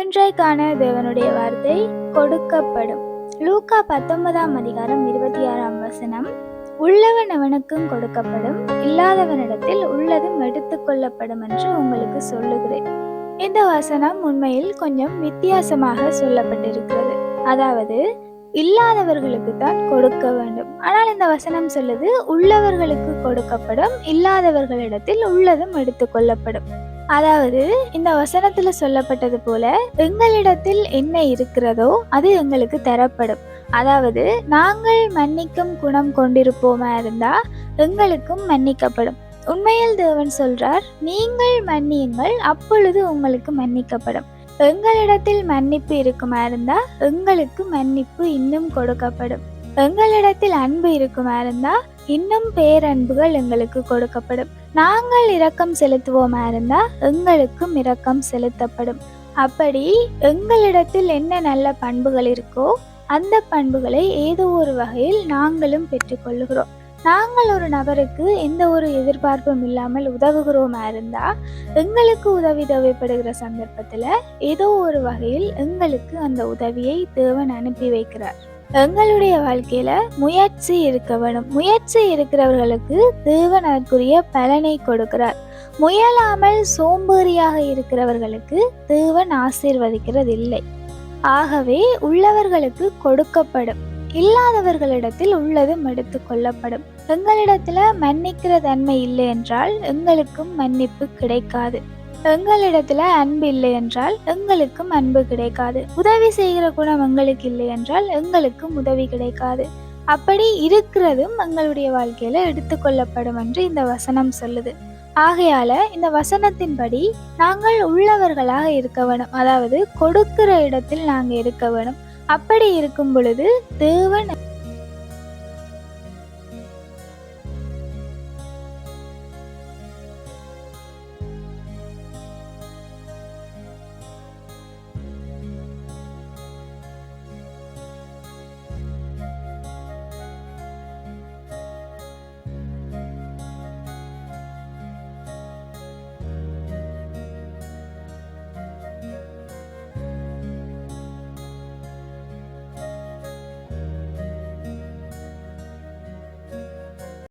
இன்றைக்கான தேவனுடைய வார்த்தை கொடுக்கப்படும். லூக்கா பத்தொன்பதாம் அதிகாரம் இருபத்தி ஆறாம் வசனம். உள்ளவன் அவனுக்கும் கொடுக்கப்படும் இல்லாதவனிடத்தில் உள்ளதும் எடுத்துக்கொள்ளப்படும் என்று உங்களுக்கு சொல்லுகிறேன். இந்த வசனம் உண்மையில் கொஞ்சம் வித்தியாசமாக சொல்லப்பட்டிருக்கிறது. அதாவது இல்லாதவர்களுக்கு தான் கொடுக்க வேண்டும். ஆனால் இந்த வசனம் சொல்லுது உள்ளவர்களுக்கு கொடுக்கப்படும் இல்லாதவர்களிடத்தில் உள்ளதும் எடுத்துக்கொள்ளப்படும் அதாவது இந்த வசனத்துல சொல்லப்பட்டது போல எங்களிடத்தில் என்ன இருக்கிறதோ அது எங்களுக்கு தரப்படும். அதாவது நாங்கள் மன்னிக்கும் குணம் கொண்டிருப்போமா இருந்தா எங்களுக்கும் மன்னிக்கப்படும். உண்மையில் தேவன் சொல்றார் நீங்கள் மன்னியுங்கள் அப்பொழுது உங்களுக்கு மன்னிக்கப்படும். எங்களிடத்தில் மன்னிப்பு இருக்குமா இருந்தா எங்களுக்கு மன்னிப்பு இன்னும் கொடுக்கப்படும். எங்களிடத்தில் அன்பு இருக்குமா இருந்தா இன்னும் பேரன்புகள் எங்களுக்கு கொடுக்கப்படும். நாங்கள் இரக்கம் செலுத்துவோமா இருந்தா எங்களுக்கும் இரக்கம் செலுத்தப்படும். அப்படி எங்களிடத்தில் என்ன நல்ல பண்புகள் இருக்கோ அந்த பண்புகளை ஏதோ ஒரு வகையில் நாங்களும் பெற்றுக்கொள்ளுகிறோம். நாங்கள் ஒரு நபருக்கு எந்த ஒரு எதிர்பார்ப்பும் இல்லாமல் உதவுகிறோமா இருந்தா எங்களுக்கு உதவி தேவைப்படுகிற சந்தர்ப்பத்துல ஏதோ ஒரு வகையில் எங்களுக்கு அந்த உதவியை தேவன் அனுப்பி வைக்கிறார். எங்களுடைய வாழ்க்கையில முயற்சி இருக்க வேணும். முயற்சி இருக்கிறவர்களுக்கு தேவன் அதற்குரிய பலனை கொடுக்கிறார். முயலாமல் சோம்பேறியாக இருக்கிறவர்களுக்கு தேவன் ஆசீர்வதிக்கிறது இல்லை ஆகவே உள்ளவர்களுக்கு கொடுக்கப்படும். இல்லாதவர்களிடத்தில் உள்ளதும் எடுத்து கொள்ளப்படும். எங்களிடத்துல மன்னிக்கிற தன்மை இல்லை என்றால் எங்களுக்கும் மன்னிப்பு கிடைக்காது. எங்களிடத்துல அன்பு இல்லை என்றால் எங்களுக்கும் அன்பு கிடைக்காது. உதவி செய்கிற குணம் எங்களுக்கு இல்லை என்றால் எங்களுக்கும் உதவி கிடைக்காது. அப்படி இருக்கிறதும் எங்களுடைய வாழ்க்கையில எடுத்துக்கொள்ளப்படும் என்று இந்த வசனம் சொல்லுது. ஆகையால இந்த வசனத்தின்படி நாங்கள் உள்ளவர்களாக இருக்க வேணும். அதாவது கொடுக்கிற இடத்தில் நாங்கள் இருக்க வேணும். அப்படி இருக்கும் பொழுது தேவன்